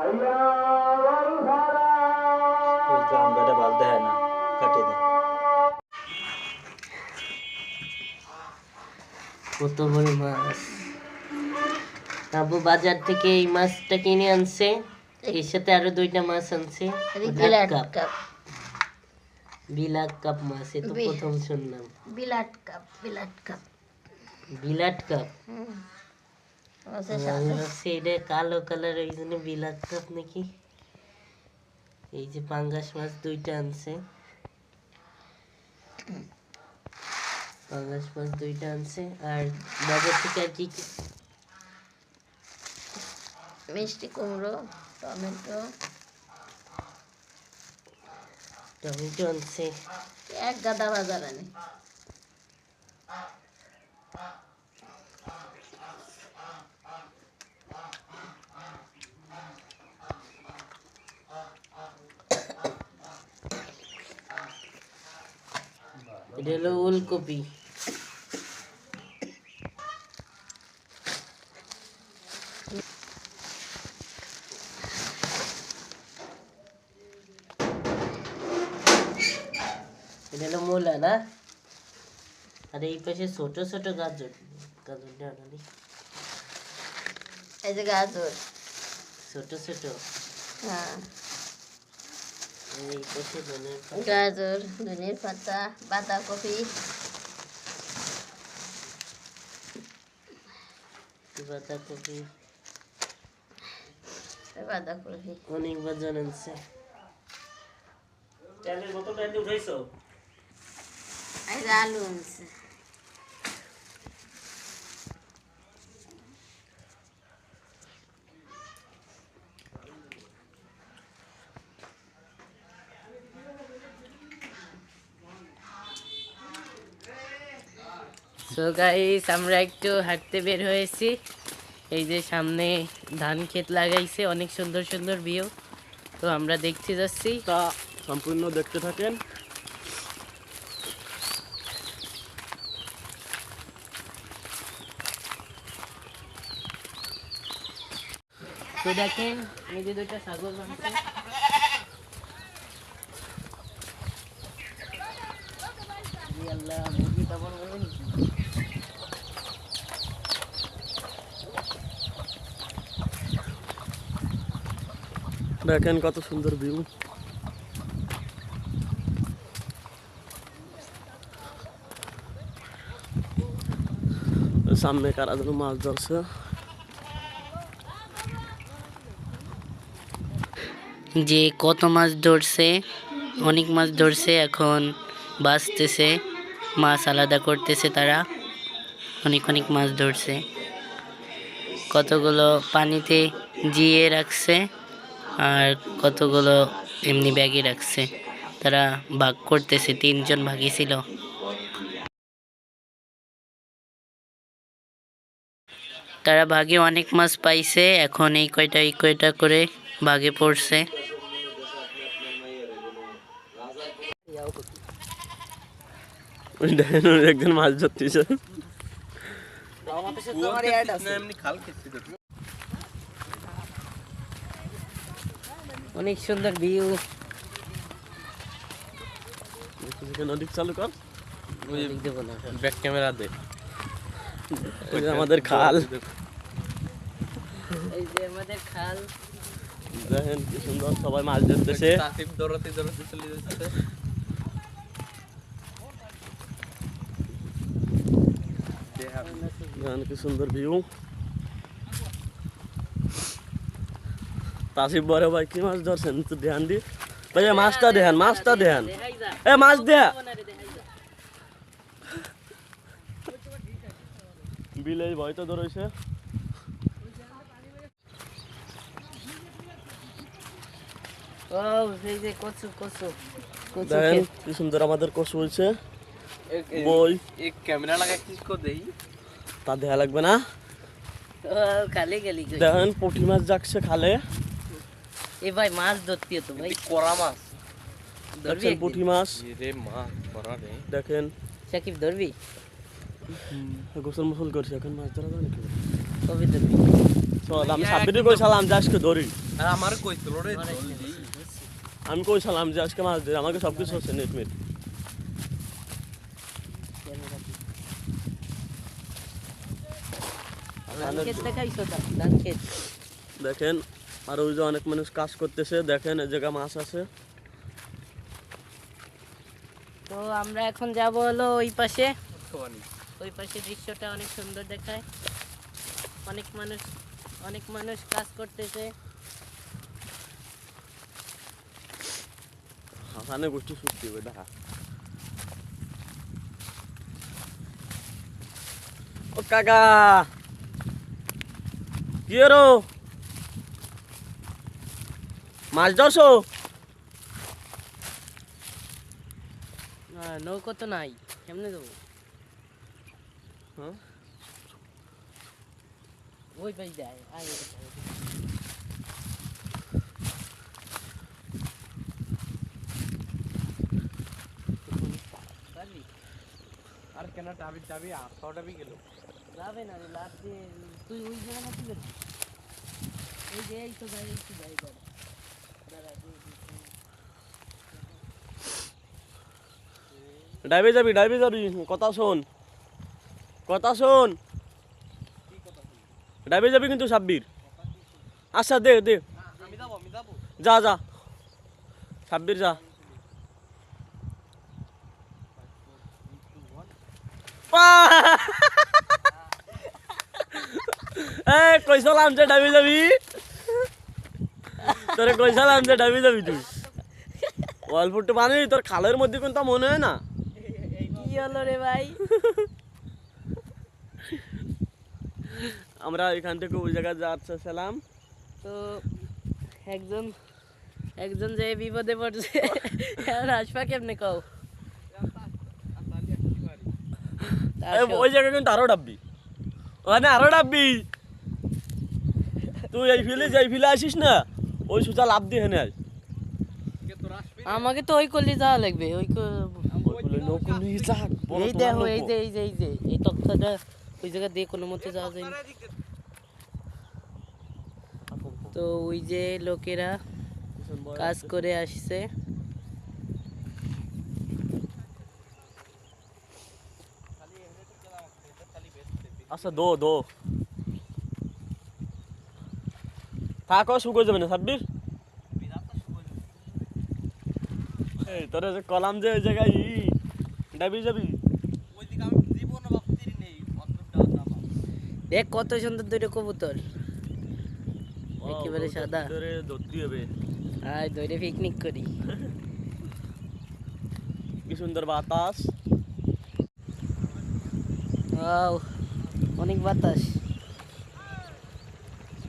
হয় না কাটিয়ে দেয় কত বড় মাছ। আবু বাজার থেকে এই মাছটা কিনে আনছে এর সাথে আরও দুইটা মাছ আনছে। Black carp. Carp. Black carp মাছ এ তো প্রথম শুনলাম। Black carp black carp. Black carp? হুম মাছের আমি সাথে ভাবছি এটা কালো কালার ওই জন্য বিলাক কাপ নাকি? এই যে পাঙ্গাস মাছ দুইটা আনছে। পাঙ্গাস মাছ দুইটা আনছে। আর বাজার থেকে আর কি মিষ্টি কুমড়ো টমেটো। টমেটো আনছে। এক গাদা বাজার আনি এটা হলো ওলকপি। এটা হলো মূলা না? আর এই পাশে ছোট ছোট গাজর। গাজর ডালি এই যে গাজর। ছোট ছোট। হ্যাঁ এই পাশে ধনের পাতা। গাজর ধনের পাতা বাঁধাকপি। বাঁধাকপি। বাঁধাকপি। অনেকবার উঠাইছো? আলু আনছে। সো গাইস আমরা একটু হাঁটতে বের হয়েছি। এই যে সামনে ধান ক্ষেত লাগাইছে অনেক সুন্দর সুন্দর ভিউ তো আমরা দেখতে যাচ্ছি। তা সম্পূর্ণ দেখতে থাকেন। তো দেখেন এই যে দুইটা ছাগল ই আল্লাহ মুরগি পাবন বলে নাকি? দেখেন কত সুন্দর ভিউ সামনে কারা যেন মাছ ধরছে। যে কত মাছ ধরছে, অনেক মাছ ধরছে, এখন বাঁচতেছে, মাছ আলাদা করতেছে তারা। অনেক অনেক মাছ ধরছে। কতগুলো পানিতে জিয়ে রাখছে। আর কতগুলো এমনি ব্যাগে রাখছে। তারা ভাগ করতেছে তিনজন ভাগই ছিল। তারা ভাগে অনেক মাছ পাইছে এখন এই কয়টা এই কয়টা করে ভাগে পড়ছে। একজন মাছ ধরতেছে। অনেক সুন্দর ভিউ নদীর চালু কর। দেবো না। ব্যাক ক্যামেরা দে। ওই যে আমাদের খাল। এই যে আমাদের খাল। দেখেন কি সুন্দর সবাই মাছ ধরতেছে। দেখেন কি সুন্দর ভিউ আসিফ বরে ভাই কি মাছ ধরছেন? তো ধ্যান দি। ভাই মাছটা দেখান মাছটা দেখান এ মাছ দে। বিলে ভয় তো ধরেছে। কি সুন্দর আমাদের কচু হয়েছে। বই। তা দেখা লাগবে না। দেখেন পুঠি মাছ যাচ্ছে খালে। এ ভাই মাছ ধরতে তো ভাই। কড়া মাছ। ধরবি পুঠি মাছ? রে মাছ রে। দেখেন। সাকিব ধরবি? গোসল মোসল করছি এখন মাছ ধরা যায় নাকি? তবে ধরবি। চল আমি সাব্বিরে কইছিলাম যে আজকে ধরি। আর আমার কইছিল রে আমি কইছিলাম যে আজকে মাছ ধরি আমাকে সব কিছু হচ্ছে নেট মেট দেখেন আর ওই যে অনেক মানুষ কাজ করতেছে দেখেন এই জায়গা মাছ আছে। তো আমরা এখন যাব হলো ওই পাশে। ওই পাশে দৃশ্যটা অনেক সুন্দর দেখায়। অনেক মানুষ অনেক মানুষ কাজ করতেছে। হাসানে গোষ্ঠী হবে দেখা। ও কাকা! কি রো মাছ ধরছো নৌকো তো নাই কেমনে দেবো হ্যাঁ? ওই পাশে। পারবি? আর কেন টাবি টাবি আটশো টাবি গেল যাবে না রে, লাফ দিয়ে তুই ওই জায়গা না কি করবি এই যে এই তো যাই এই তো যাই দাঁড়া দাঁড়া, দুই, দুই, তিন। ডাইবে যাবি ডাইবে যাবি, কথা শোন। কথা শোন। ডাইবে যাবি কিন্তু সাব্বির। আচ্ছা দে দে। যা যা। সাব্বির, যা। এ কইসালাম যে ডাবি যাবি। তোরে কইসালাম যে ডাবি যাবি তুই। অল্প একটু পানি তোর খালের মধ্যে কিন্তু মনে হয় না? কি হলো রে ভাই? আমরা এখান থেকে ওই জায়গায় যাচ্ছিলাম তো একজন একজন যে বিপদে পড়ছে আসবা কেমনে কও। ওই জায়গায় কিন্তু আরও ডাববি। ওখানে আরও ডাববি। তুই এই ফিলে যাই ফিলে আসিস না ওই সুতা লাভ দিয়ে হেনে আমাকে তো ওই করলে যাওয়া লাগবে ওই এই দেখো এই। যে এই যে এই যে এই তক্তাটা ওই জায়গা দিয়ে কোনো মতে যাওয়া যায় তো ওই যে লোকেরা কাজ করে আসছে। আচ্ছা দো দো। থাকো শুকো যাবে না সাব্বির? এই তোরে যে কলাম যে ওই জায়গায় ডাবি যাবি? দেখ কত সুন্দর দুটো কবুতর। একেবারে সাদা। ধরতে হবে। আয় দৌড়ে পিকনিক করি। কি সুন্দর বাতাস। ওয়াও অনেক বাতাস।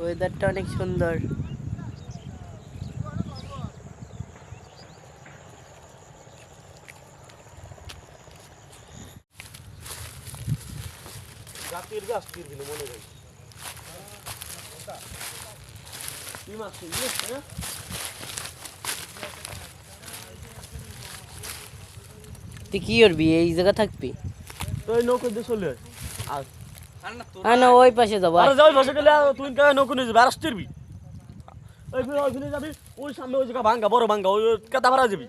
ওয়েদারটা অনেক সুন্দর। জাতির গাছ তীর দিল মনে রাখি কি মাছ হ্যাঁ? তুই কি করবি? এই জায়গা থাকবি? তো এই নৌকো দিয়ে চলে হ্যাঁ না ওই পাশে যাব। যাই বসে গেলে তুই নৌকো নিয়ে যাবি আর ওই ফিরে ওই ফিরে যাবি ওই সামনে ওই জায়গা ভাঙ্গা বড় ভাঙ্গা ওই কেতা ভাড়া যাবি?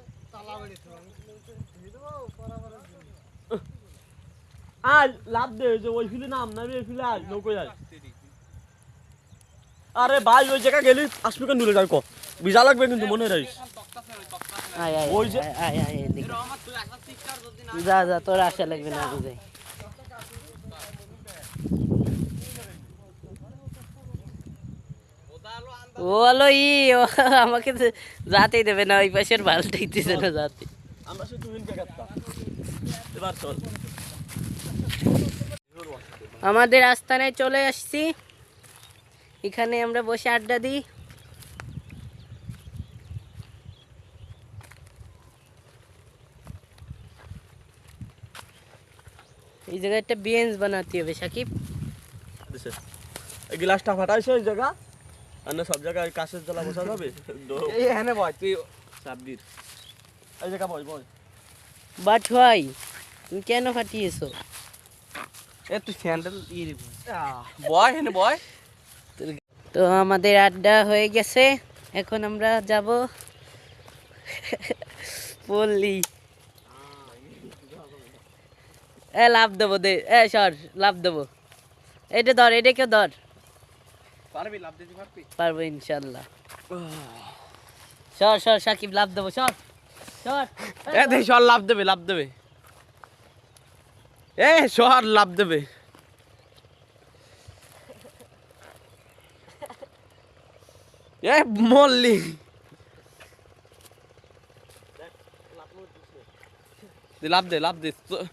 আজ লাভ দে ওই যে ওই ফিলে নাম ওই ফিলে আজ নৌকোয় আজ আরে ভাই ওই জায়গা গেলি আসবি কেন যাই ক? ভিজা লাগবে কিন্তু মনে রাখিস। ওই যে- না যা যা তোর আশা লাগবে না আলো আন্দা ও হলো ই ও আমাকে যাতেই দেবে না ওই পাশের বালটাইতেছে না যাতে। আমরা কাটতা এবার চল। আমাদের আস্তানায় চলে আসছি। এখানে আমরা বসে আড্ডা দিই। এই জায়গায় একটা বেঞ্চ বানাতে হবে সাকিব। এই গ্লাসটা ফাটাইছে ওই জায়গা? আর না সব জায়গায় কাছের জ্বালা বসা যাবে? এই হ্যাঁ বয় তুই সাব্বির এই জায়গা বই বই বাট ভাই তুমি কেন ফাটিয়েছো? এ স্যান্ডেল বয় বয়। তো আমাদের আড্ডা হয়ে গেছে এখন আমরা যাব পল্লী। এ লাভ দেবো দে এ সর লাভ দেবো। এটা ধর এটা কেউ ধর। পারবি লাভ দিতে পারবি? পারব ইনশাল্লাহ। সর সর সাকিব লাভ দেবো সর সর। এ দেখ সর লাভ দেবে লাভ দেবে। এ সর লাভ দেবে। এ মল্লি। দে, লাভ দে লাভ দে। তো-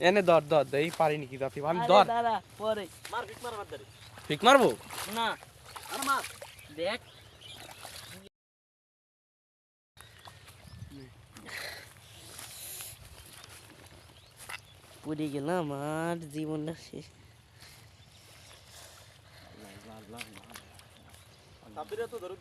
এনে ধর ধর দে এই দাতি আমি ধর। পরে। মার ফিক দাঁড়ি ঠিক মারবো? না আর মার। দেখ। পুড়ে গেলাম আর জীবনটা শেষ। তো ধরে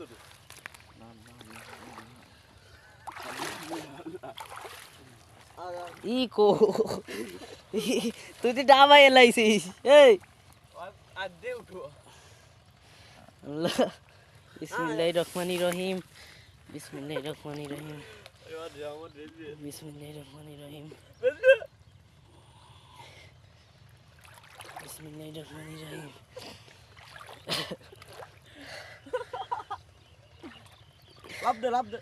তুই তো ডাবা এলাইছিস। এই। আর দে উঠো। আল্লাহ। বিসমিল্লাহ রহমানি রহিম বিসমিল্লাহ রহমানি রহিম বিসমিল্লাহ রহমানি রহিম বিসমিল্লাহ রহমানি রহিম লাভ দে লাভ দে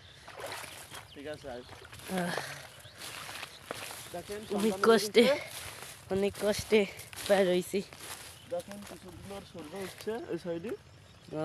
ঠিক আছে অনেক কষ্টে অনেক কষ্টে পার হইছি। দেখেন কিছুগুলোর সূর্য উঠছে ওই সাইডে ও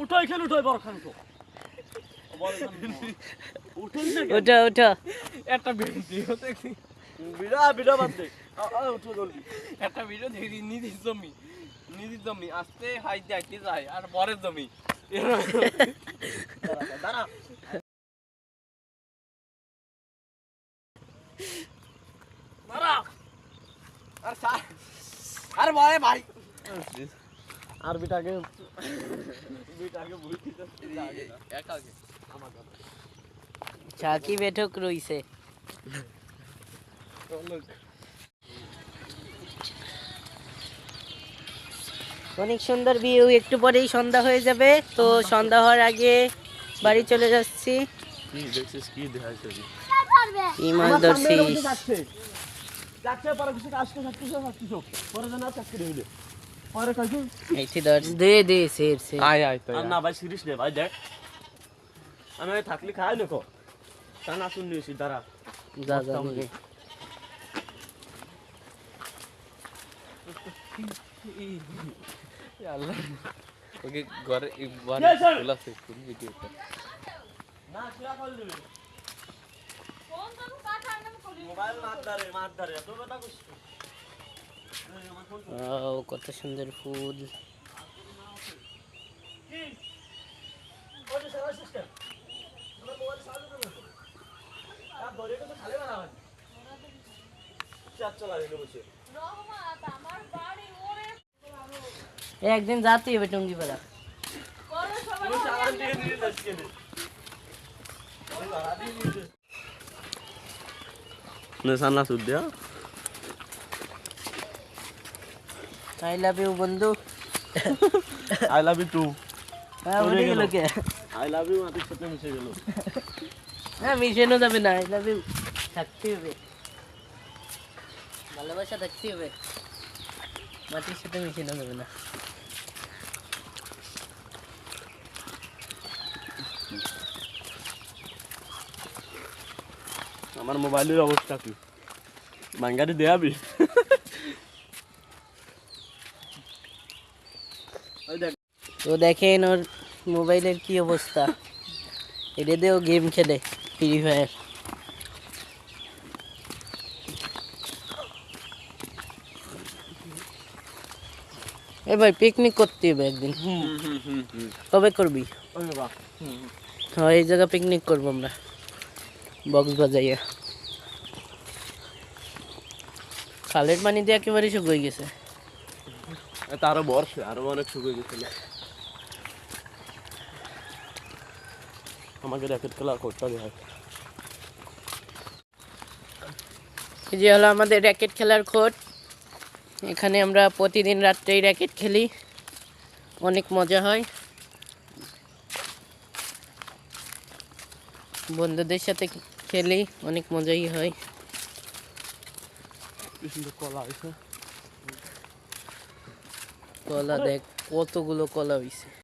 উঠো এখানে উঠো বড় খান কেন? ওঠো ওঠো একটা ভিডিও দেখি। বিড়া বিড়া বাদ দে। উঠো জলদি। একটা ভিডিও দেখি নিধির জমি। নিধির জমি আস্তে হাইতে হাইতে যায় আর বরের জমি। দাঁড়া। দাঁড়া। আর আরে বলে ভাই। আর বিটাকে বিটাকে বুঝতে আগে না। একা আগে। আমার কথা। চাকি বেঠক রইছে। অনেক সুন্দর ভিউ একটু পরেই সন্ধ্যা হয়ে যাবে তো সন্ধ্যা হওয়ার আগে বাড়ি চলে যাচ্ছি। কি দেখছিস কি দেখাইছে কি মাছ ধরছিস পরে কাজু এইটি ধর দে দে সের সের আয় আয় তো না ভাই সিরিজ নে ভাই দেখ আমি ওই খাই লোক তা না শুন দাঁড়া যা যা আল্লাহ ওকে ঘরে ঘরে খোলা আছে কোন ভিডিওটা না কিয়া কল দিবি মোবাইল মার দারে মার দারে তো কথা কত সুন্দর ফুল। ওই যে সারা সিস্টেম আমার মোবাইল চালু করো আর ধরে তো খালি বানাবেন চার চলা রে বসে এ একদিন যাতে হবে টুঙ্গি পাড়া ওই চালান দিয়ে দিয়ে যাচ্ছে নে সামনা সুদ দিয়া আই লাভ ইউ বন্ধু আই লাভ ইউ টু হ্যাঁ উঠে গেল। কে? আই লাভ ইউ মাটির সাথে মিশে গেল। হ্যাঁ মিশানো যাবে না আই লাভ ইউ থাকতে হবে। ভালোবাসা থাকতে হবে। মাটির সাথে মিশানো যাবে না। আমার মোবাইলের অবস্থা কি? বাঙ্গারি দেয়াবি? তো দেখেন ওর মোবাইলের কি অবস্থা। এটা দিয়েও গেম খেলে ফ্রি ফায়ার এ ভাই পিকনিক করতে হবে একদিন। কবে করবি? হ্যাঁ এই জায়গা পিকনিক করব আমরা। বক্স বাজাইয়া। খালের পানি দিয়ে একেবারে শুকিয়ে গেছে। তারও বর্ষে আরও অনেক শুকিয়ে গেছিল আমাকে র্যাকেট খেলা করতে হবে এই যে হলো আমাদের র্যাকেট খেলার কোর্ট এখানে আমরা প্রতিদিন রাত্রেই র্যাকেট খেলি অনেক মজা হয় বন্ধুদের সাথে খেলি অনেক মজাই হয় কলা কলা দেখ কতগুলো কলা হয়েছে